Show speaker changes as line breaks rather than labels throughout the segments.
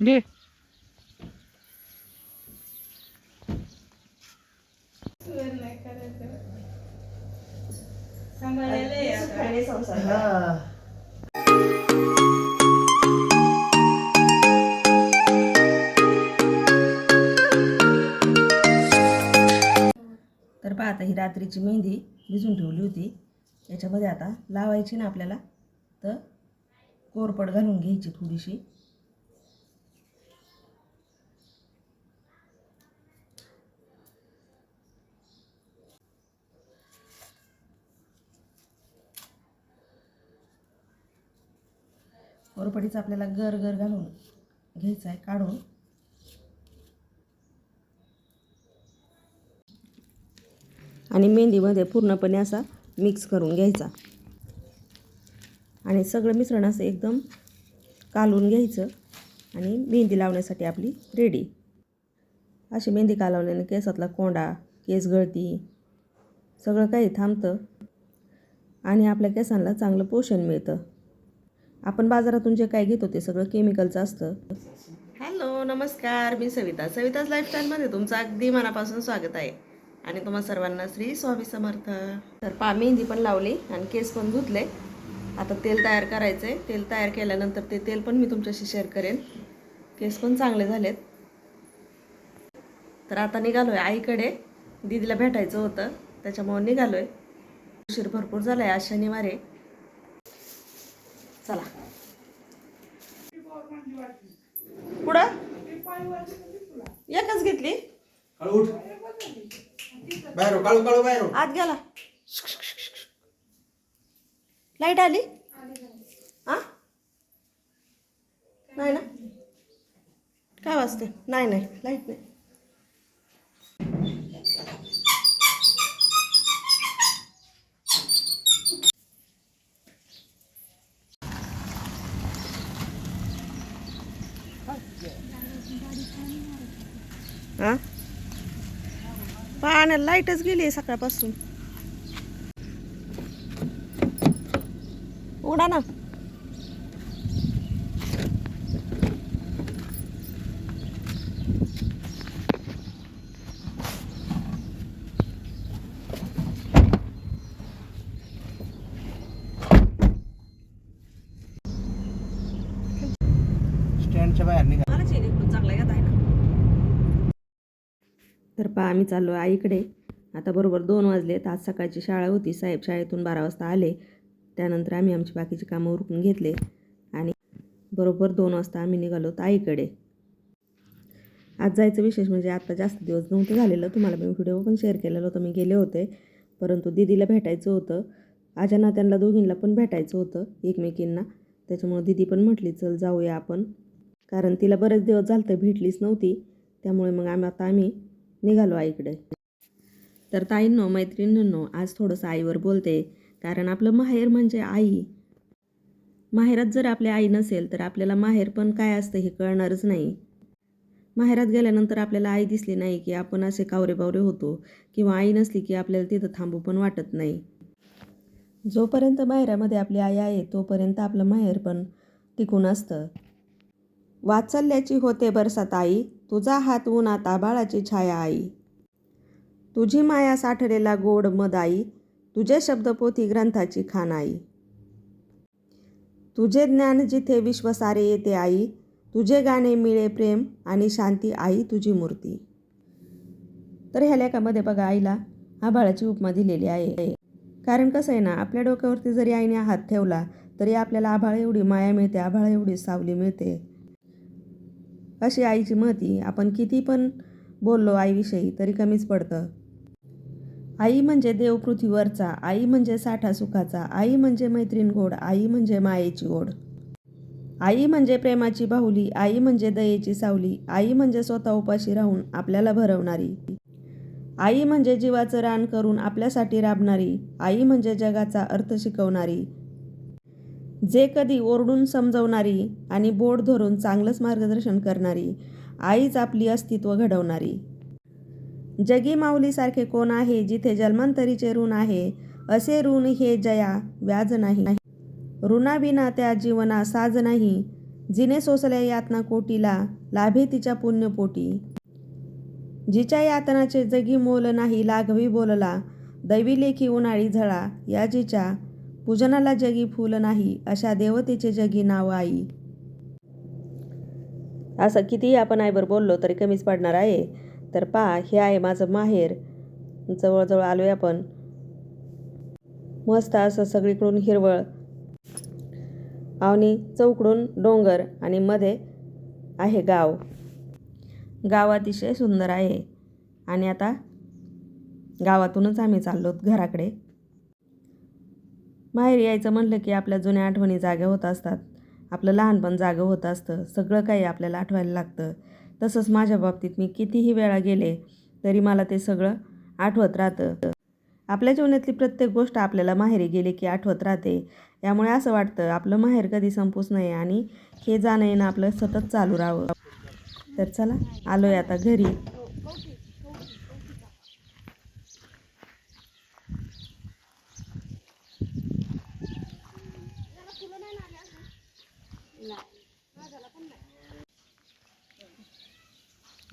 घे.
तर पहा आता ही रात्रीची मेहंदी भिजून ठेवली होती. याच्यामध्ये आता लावायची ना आपल्याला तर कोरपड घालून घ्यायची थोडीशी. कोरपडीचं आपल्याला गर गर घालून घ्यायचं आहे काढून. आणि मेहंदीमध्ये पूर्णपणे असा मिक्स करून घ्यायचा. आणि सगळं मिश्रण असं एकदम कालवून घ्यायचं आणि मेहंदी लावण्यासाठी आपली रेडी अशी मेहंदी कालवल्याने केसातला कोंडा केस गळती सगळं काही थांबतं आणि आपल्या केसांना चांगलं पोषण मिळतं. आपण बाजारातून जे काय घेतो ते सगळं केमिकलचं असतं. हॅलो नमस्कार मी सविता. सविताज लाईफस्टाईलमध्ये तुमचं अगदी मनापासून स्वागत आहे. आणि तुम्हा सर्वांना श्री स्वामी समर्थ. तर पा मेहंदी पण लावली आणि केस पण धुतले. आता तेल तयार करायचं आहे तेल तयार केल्यानंतर ते तेल पण मी तुमच्याशी शेअर करेन. केस पण चांगले झालेत. तर आता निघालो आहे आईकडे. दीदीला भेटायचं होतं. त्याच्यामुळं निघालो आहे उशीर भरपूर झाला आहे आज शनिवार आहे. चला. पुढं? एकच घेतली.
काळू उठ. बाहेर काळू काळू बाहेर.
आत गेला. लाइट आली? आ? नाही ना? काय वाजते नाही नाही. लाइट नाही. हा? पाण्याला लाईटच गेली सकाळपासून. उडा ना.
स्टँडच्या बाहेर निघा.
मला खूप इकडून चांगला येत आहे ना. तर पहा आम्ही चाललो आहे आईकडे. आता बरोबर दोन वाजलेत. आज सकाळची शाळा होती. साहेब शाळेतून बारा वाजता आले. त्यानंतर आम्ही आमची बाकीची कामं उरकून घेतले. आणि बरोबर दोन वाजता आम्ही निघालो तर आईकडे. आज जायचं विशेष म्हणजे आत्ता जास्त दिवस नव्हतं झालेलं. तुम्हाला मी व्हिडिओ पण शेअर केलेलं होतं. मी गेले होते. परंतु दिदीला भेटायचं होतं. आजा नात्यांना दोघींना पण भेटायचं होतं एकमेकींना. त्याच्यामुळं दिदी पण म्हटली चल जाऊया आपण. कारण तिला बरेच दिवस झालं तर भेटलीच नव्हती. त्यामुळे मग आम्ही आता आम्ही निघालो आईकडे. तर ताईंनो मैत्रिणींनो आज थोडंसं आईवर बोलते. कारण आपलं माहेर म्हणजे आई. माहेरात जर आपली आई नसेल तर आपल्याला माहेर पण काय असतं हे कळणारच नाही. माहेरात गेल्यानंतर आपल्याला आई दिसली नाही की आपण असे कावरे बावरे होतो किंवा आई नसली की आपल्याला तिथं थांबू पण वाटत नाही. जोपर्यंत माहेरामध्ये आपली आई आहे तोपर्यंत आपलं माहेर पण टिकून असतं. वात्सल्याची होते बरसात आई तुझा हात उन्हात आबाळाची छाया आई. तुझी माया साठलेला गोड मद आई तुझे शब्दपोथी ग्रंथाची खान आई. तुझे ज्ञान जिथे विश्व सारे येते आई तुझे गाणे मिळे प्रेम आणि शांती आई तुझी मूर्ती. तर ह्या लेखामध्ये बघा आईला आभाळाची उपमा दिलेली आहे. कारण कसं आहे ना आपल्या डोक्यावरती जरी आईने हात ठेवला तरी आपल्याला आभाळ एवढी माया मिळते आभाळ एवढी सावली मिळते. अशी आईची महती आपण किती पण बोललो आईविषयी तरी कमीच पडतं. आई म्हणजे देव पृथ्वीवरचा आई म्हणजे साठा सुखाचा आई म्हणजे मैत्रीण गोड आई म्हणजे मायेची गोड. आई म्हणजे प्रेमाची बाहुली आई म्हणजे दयेची सावली आई म्हणजे स्वतः उपाशी राहून आपल्याला भरवणारी. आई म्हणजे जीवाचं रान करून आपल्यासाठी राबणारी आई म्हणजे जगाचा अर्थ शिकवणारी. जे कधी ओरडून समजवणारी आणि बोट धरून चांगलंच मार्गदर्शन करणारी आईच आपली अस्तित्व घडवणारी. जगी माऊलीसारखे कोण आहे जिथे जन्मांतरीचे ऋण आहे असे ऋण हे जया व्याज नाही. ऋणाविना त्या जीवना साज नाही जिने सोसल्या यातना कोटीला लाभे तिच्या पुण्यपोटी. जिच्या यातनाचे जगी मोल नाही लाघवी बोलला दैवी लेखी उन्हाळी झळा या जिच्या पूजनाला जगी फूल नाही अशा देवतेचे जगी नाव आई. असं कितीही आपण आईवर बोललो तरी कमीच पडणार आहे. तर पा हे आहे माझं माहेर. जवळजवळ आलो आहे आपण. मस्त असं सगळीकडून हिरवळ. आवनी चौकडून डोंगर आणि मध्ये आहे गाव. गाव अतिशय सुंदर आहे. आणि आता गावातूनच आम्ही चाललो घराकडे. माहेर यायचं म्हणलं की आपल्या जुन्या आठवणी जाग्या होत असतात. आपलं लहानपण जागं होत असतं. सगळं काही आपल्याला आठवायला लागतं. तसंच माझ्या बाबतीत मी कितीही वेळा गेले तरी मला ते सगळं आठवत राहतं. आपल्या जीवनातली प्रत्येक गोष्ट आपल्याला माहेरी गेली की आठवत राहते. यामुळे असं वाटतं आपलं माहेर कधी संपूच नाही आणि हे जाणं येणं आपलं सतत चालू राहावं. तर चला आलो आहे आता घरी.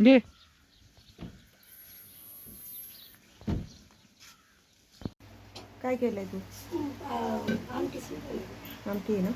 घे.
काय केलंय तू? आमटी आहे ना?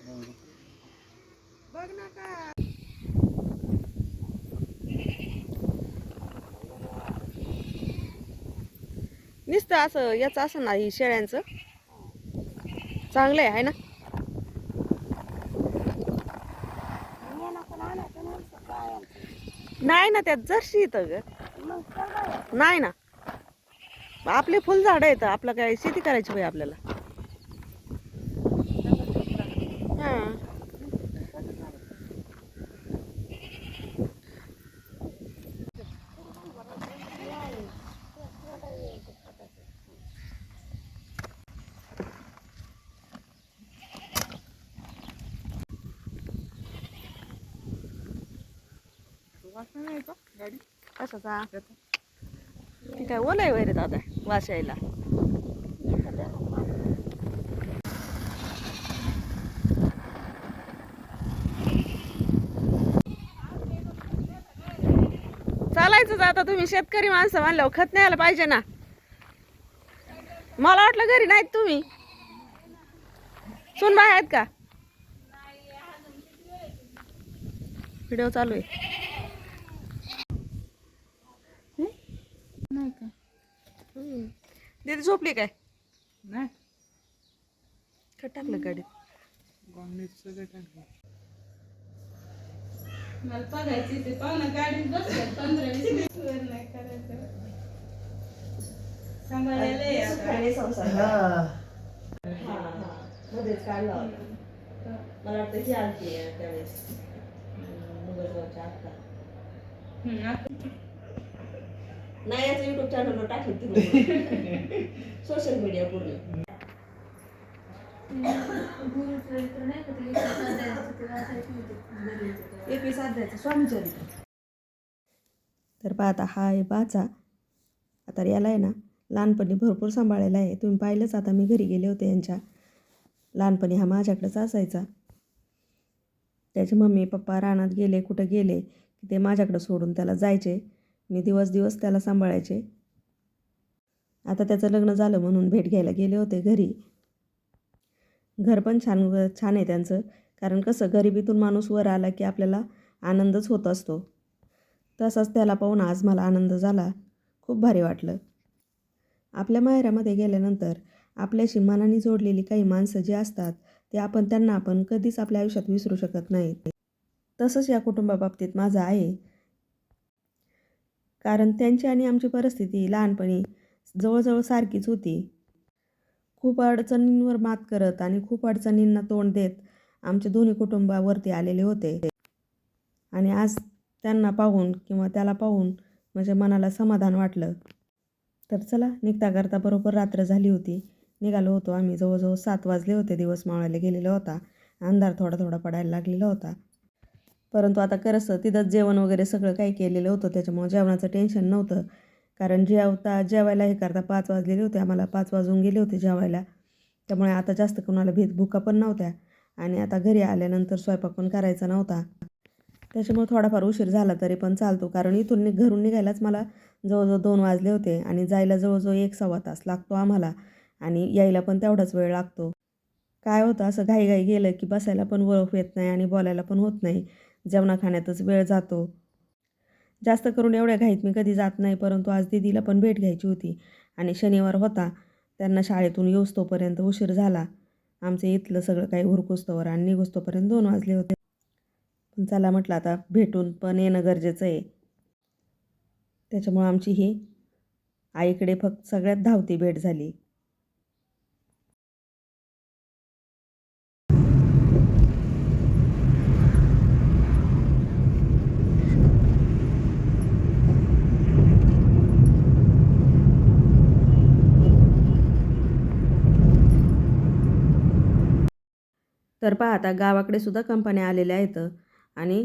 हं. नुसतं असं याचं असं नाही शेळ्यांचं. चांगलं आहे है ना? नाही ना त्यात जर्शी येतं ग. नाही ना. आपले फुलझाडं येतं आपलं काय शेती करायची पाहिजे आपल्याला हां
गाडी
कशाचा ती काय ओलाय आहे वैरे दादा वास यायला चालायचंच आता तुम्ही शेतकरी माणसं म्हणल्यावर खत न्यायला पाहिजे ना. मला वाटलं घरी नाहीत तुम्ही. सुनबाई आहेत का? व्हिडिओ चालू आहे
नाही का
हम्म. दीदी झोपली काय?
नाही.
टाकलं गाडीत?
सगळं टाकलं?
मला बघायची ते पाहुणा गाडीत बसले पंधरा वीस मिनिट. वर नाही करायचं. सांभाळायला आहे आता.
मध्येच काढला होता. मला वाटतं ही आलती आहे त्यावेळेस. हम्म, मुगलगावच्या आत्ता.
हम्म, आता
नाही याचं युट्यूब चॅनलवर टाकलं तुम्ही सोशल मीडिया पूर्ण. तर पाहता हा आहे बाचा. आता याला आहे ना लहानपणी भरपूर सांभाळलेला आहे. तुम्ही पाहिलंच आता मी घरी गेले होते यांच्या. लहानपणी हा माझ्याकडेच असायचा. त्याचे मम्मी पप्पा रानात गेले कुठं गेले की ते माझ्याकडं सोडून त्याला जायचे. मी दिवस दिवस त्याला सांभाळायचे. आता त्याचं लग्न झालं म्हणून भेट घ्यायला गेले होते घरी. घर पण छान छान आहे त्यांचं. कारण कसं गरिबीतून माणूस वर आला की आपल्याला आनंदच होत असतो. तसाच त्याला पाहून आज मला आनंद झाला. खूप भारी वाटलं. आपल्या माहेरामध्ये गेल्यानंतर आपल्याशी मनाने जोडलेली काही माणसं जी असतात ते आपण त्यांना आपण कधीच आपल्या आयुष्यात विसरू शकत नाही तसंच या कुटुंबाबाबतीत माझं आहे. कारण त्यांची आणि आमची परिस्थिती लहानपणी जवळजवळ सारखीच होती. खूप अडचणींवर मात करत आणि खूप अडचणींना तोंड देत आमचे दोन्ही कुटुंबावरती आलेले होते. आणि आज त्यांना पाहून किंवा त्याला पाहून म्हणजे मनाला समाधान वाटलं. तर चला निघता करता बरोबर रात्र झाली होती. निघालो होतो आम्ही. जवळजवळ सात वाजले होते. दिवस मावळायला गेलेला होता. अंधार थोडा थोडा पडायला लागलेला होता. परंतु आता खरंच तिथंच जेवण वगैरे सगळं काही केलेलं होतं त्याच्यामुळं जेवणाचं टेन्शन नव्हतं. कारण जेवता जेवायला हे करता पाच वाजलेले होते आम्हाला पाच वाजून गेले होते जेवायला. त्यामुळे आता जास्त कोणाला भीत भुका पण नव्हत्या. आणि आता घरी आल्यानंतर स्वयंपाक पण करायचा नव्हता. त्याच्यामुळे थोडाफार उशीर झाला तरी पण चालतो. कारण इथून नि घरून निघायलाच मला जवळजवळ दोन वाजले होते आणि जायला जवळजवळ एक सव्वा तास लागतो आम्हाला. आणि यायला पण तेवढाच वेळ लागतो. काय होतं असं घाईघाई गेलं की बसायला पण ओळख येत नाही आणि बोलायला पण होत नाही. जेवणा खाण्यातच वेळ जातो. जास्त करून एवढ्या घाईत मी कधी जात नाही परंतु आज दिदीला पण भेट घ्यायची होती आणि शनिवार होता. त्यांना शाळेतून येऊस तोपर्यंत उशीर झाला. आमचं इथलं सगळं काही उरकुस्तोवर आणि निघुस्तोपर्यंत दोन वाजले होते. पण चला म्हटलं आता भेटून पण येणं गरजेचं आहे. त्याच्यामुळं आमची ही आईकडे फक्त सगळ्यात धावती भेट झाली. तर पहा आता गावाकडे सुद्धा कंपन्या आलेल्या आहेत. आणि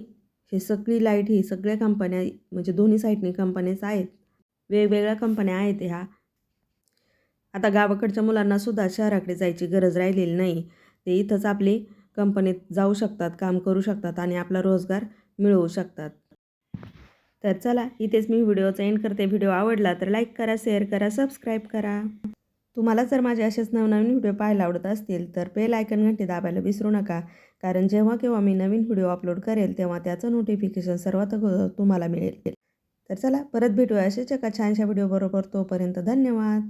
हे सगळी लाइट ही सगळ्या कंपन्या म्हणजे दोन्ही साईडनी कंपन्याच आहेत. वेगवेगळ्या कंपन्या आहेत ह्या. आता गावाकडच्या मुलांना सुद्धा शहराकडे जायची गरज राहिलेली नाही. ते इथंच आपली कंपनीत जाऊ शकतात काम करू शकतात आणि आपला रोजगार मिळवू शकतात. तर चला इथेच मी व्हिडिओचा एंड करते. व्हिडिओ आवडला तर लाईक करा शेअर करा सबस्क्राईब करा. तुम्हाला जर माझे असेच नवनवीन व्हिडिओ पाहायला आवडत असतील तर बेल आयकन घंटी दाबायला विसरू नका. कारण जेव्हा केव्हा मी नवीन व्हिडिओ अपलोड करेल तेव्हा त्याचं नोटिफिकेशन सर्वात अगोदर तुम्हाला मिळेल. तर चला परत भेटूया असेच एका छानशा व्हिडिओबरोबर तोपर्यंत धन्यवाद.